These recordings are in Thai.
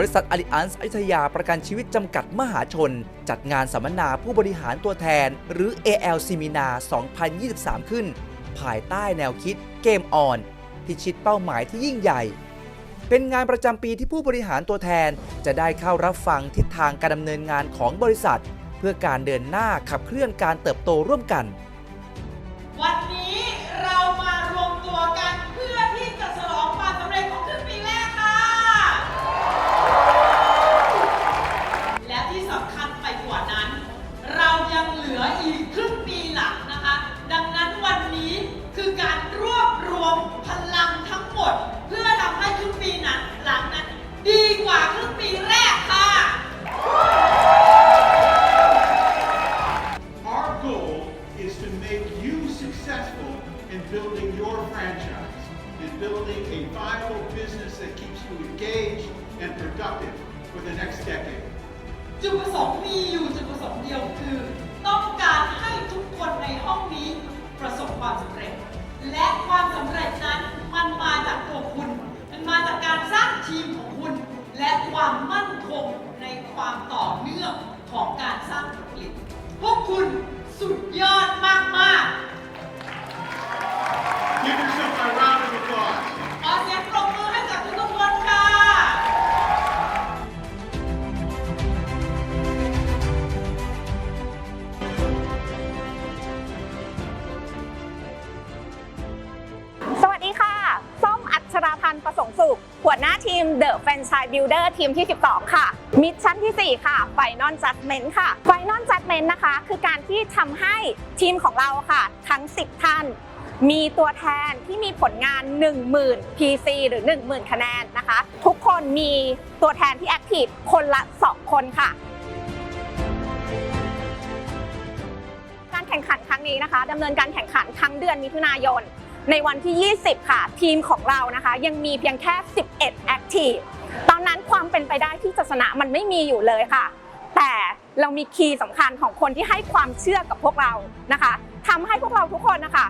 บริษัทอ l ิอันส์อยุธยาประกันชีวิตจำกัดมหาชน จัดงานสัมมนาผู้บริหารตัวแทน หรือ AL s e m i n a r 2023 ขึ้น ภายใต้แนวคิดเกมออนพิชิตเป้าหมายที่ยิ่งใหญ่ เป็นงานประจำปีที่ผู้บริหารตัวแทน จะได้เข้ารับฟังทิศทางการดำเนินงานของบริษัท เพื่อการเดินหน้าขับเคลื่อนการเติบโตร่วมกัน for the next decade. จุดประสงค์มีอยู่จุดประสงค์เดียวคือ ต้องการให้ทุกคนในห้องนี้ประสบความสำเร็จ และความสำเร็จนั้นมันมาจากตัวคุณ มันมาจากการสร้างทีมของคุณ และความมั่นคงในความต่อเนื่องของการสร้างผลผลิตพวกคุณสุดยอดมาก ประสงค์สุข หัวหน้าทีม The Franchise Builder ทีมที่ 12 ค่ะ มิชชั่นที่ 4 ค่ะ Final Judgment ค่ะ Final Judgment นะคะ คือการที่ทำให้ทีมของเราค่ะ ทั้ง 10 ท่าน มีตัวแทนที่มีผลงาน 10,000 PC หรือ 10,000 คะแนนนะคะ ทุกคนมีตัวแทนที่ Active คนละ 2 คนค่ะการแข่งขันครั้งนี้นะคะดำเนินการแข่งขันทั้งเดือนมิถุนายน ในวันที่ 20 ค่ะ ทีมของเรานะคะ ยังมีเพียงแค่ 11 Active ตอนนั้นความเป็นไปได้ที่จะชนะมันไม่มีอยู่เลยค่ะ แต่เรามีคีย์สำคัญของคนที่ให้ความเชื่อกับพวกเรานะคะทำให้พวกเราทุกคนนะคะ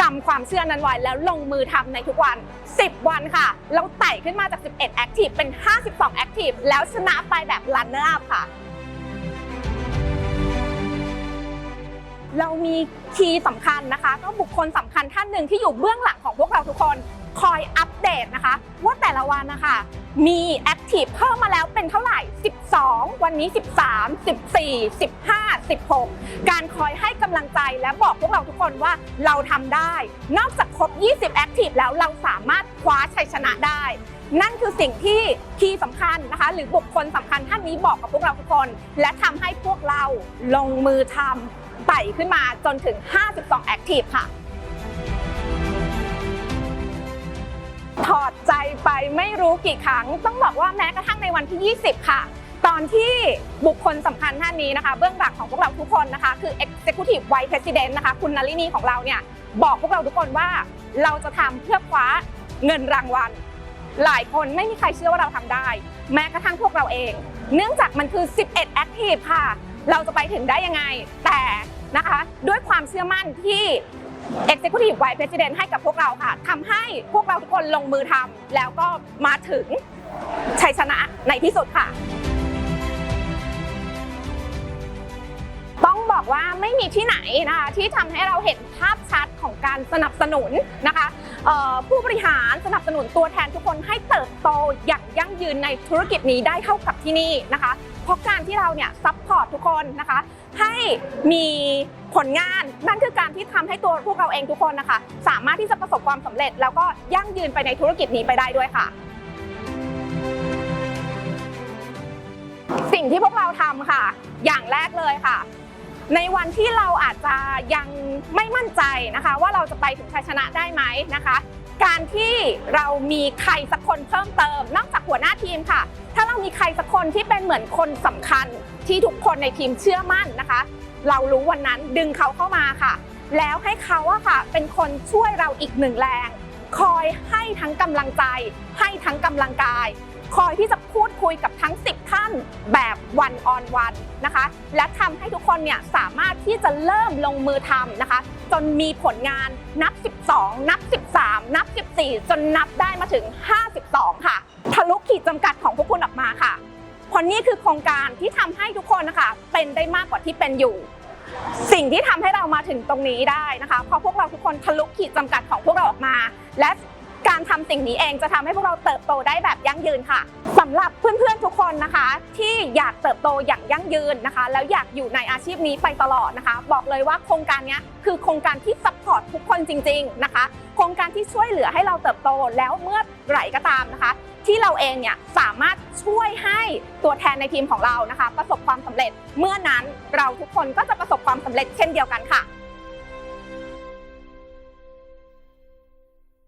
กำความเชื่อนั้นไว้แล้วลงมือทำในทุกวัน 10 วันค่ะ เราไต่ขึ้นมาจาก 11 Active เป็น 52 Active แล้วชนะไปแบบ Runner Up ค่ะ เรามีคีย์สำคัญนะคะ ก็บุคคลสำคัญท่านหนึ่งที่อยู่เบื้องหลังของพวกเราทุกคนคอยอัปเดตนะคะ ว่าแต่ละวันนะคะมีแอคทีฟเพิ่มมาแล้วเป็นเท่าไหร่ 12 วันนี้ 13 14 15 16 การคอยให้กำลังใจและบอกพวกเราทุกคนว่าเราทำได้ นอกจากครบ 20 แอคทีฟแล้วเราสามารถคว้าชัยชนะได้ นั่นคือสิ่งที่คีย์สำคัญนะคะ หรือบุคคลสำคัญท่านนี้บอกกับพวกเราทุกคน และทำให้พวกเราลงมือทำ ไต่ขึ้นมาจนถึง 52 Active ค่ะ ถอดใจไปไม่รู้กี่ครั้ง ต้องบอกว่าแม้กระทั่งในวันที่ 20 ค่ะ ตอนที่บุคคลสำคัญท่านนี้นะคะ เบื้องหลังของพวกเราทุกคนนะคะ คือ Executive Vice President นะคะ คุณนารินีของเราเนี่ย บอกพวกเราทุกคนว่าเราจะทำเพื่อคว้าเงินรางวัล หลายคนไม่มีใครเชื่อว่าเราทำได้ แม้กระทั่งพวกเราเอง เนื่องจากมันคือ 11 Active ค่ะเราจะไปถึงได้ยังไง แต่ นะคะ ด้วยความเชื่อมั่นที่ Executive Vice President ให้กับพวกเราค่ะทำให้พวกเราทุกคนลงมือทำแล้วก็มาถึงชัยชนะในที่สุดค่ะ ต้องบอกว่าไม่มีที่ไหนนะคะที่ทำให้เราเห็นภาพชัดของการสนับสนุนนะคะผู้บริหารสนับสนุนตัวแทนทุกคนให้เติบโตอย่างยั่งยืนในธุรกิจนี้ได้เท่ากับที่นี่นะคะ เพราะการที่เราเนี่ยซัพพอร์ตทุกคนนะคะ ให้มีผลงานนั่นคือการที่ทำให้ตัวพวกเราเองทุกคนนะคะ สามารถที่จะประสบความสำเร็จ แล้วก็ยั่งยืนไปในธุรกิจนี้ไปได้ด้วยค่ะ สิ่งที่พวกเราทำค่ะ อย่างแรกเลยค่ะในวันที่เราอาจจะยังไม่มั่นใจนะคะ ว่าเราจะไปถึงชัยชนะได้ไหมนะคะ การที่เรามีใครสักคนเพิ่มเติม นอกจากหัวหน้าทีมค่ะ ถ้าเรามีใครสักคนที่เป็นเหมือนคนสำคัญ ที่ทุกคนในทีมเชื่อมั่นนะคะ เรารู้วันนั้นดึงเขาเข้ามาค่ะ แล้วให้เขาอะค่ะ เป็นคนช่วยเราอีกหนึ่งแรง คอยให้ทั้งกำลังใจ ให้ทั้งกำลังกาย คอยที่จะพูดคุยกับทั้ง 10 ท่านแบบวันออนวันนะคะ และทำให้ทุกคนเนี่ยสามารถที่จะเริ่มลงมือทำนะคะ จนมีผลงานนับ 12 นับ 13 นับ 14 จนนับได้มาถึง 52 ค่ะ ทะลุขีดจำกัดของพวกคุณออกมาค่ะเพราะนี่คือโครงการที่ทำให้ทุกคนนะคะ เป็นได้มากกว่าที่เป็นอยู่ สิ่งที่ทำให้เรามาถึงตรงนี้ได้นะคะ เพราะพวกเราทุกคนทะลุขีดจำกัดของพวกเราออกมา และ การทำสิ่งนี้เองจะทำให้พวกเราเติบโตได้แบบยั่งยืนค่ะสำหรับเพื่อนๆทุกคนนะคะ ที่อยากเติบโตอย่างยั่งยืนนะคะ แล้วอยากอยู่ในอาชีพนี้ไปตลอดนะคะ บอกเลยว่าโครงการนี้คือโครงการที่ซัพพอร์ตทุกคนจริง ๆนะคะ โครงการที่ช่วยเหลือให้เราเติบโตแล้วเมื่อไหร่ก็ตามนะคะ ที่เราเองเนี่ยสามารถช่วยให้ตัวแทนในทีมของเรานะคะ ประสบความสำเร็จเมื่อนั้นเราทุกคนก็จะประสบความสำเร็จเช่นเดียวกันค่ะ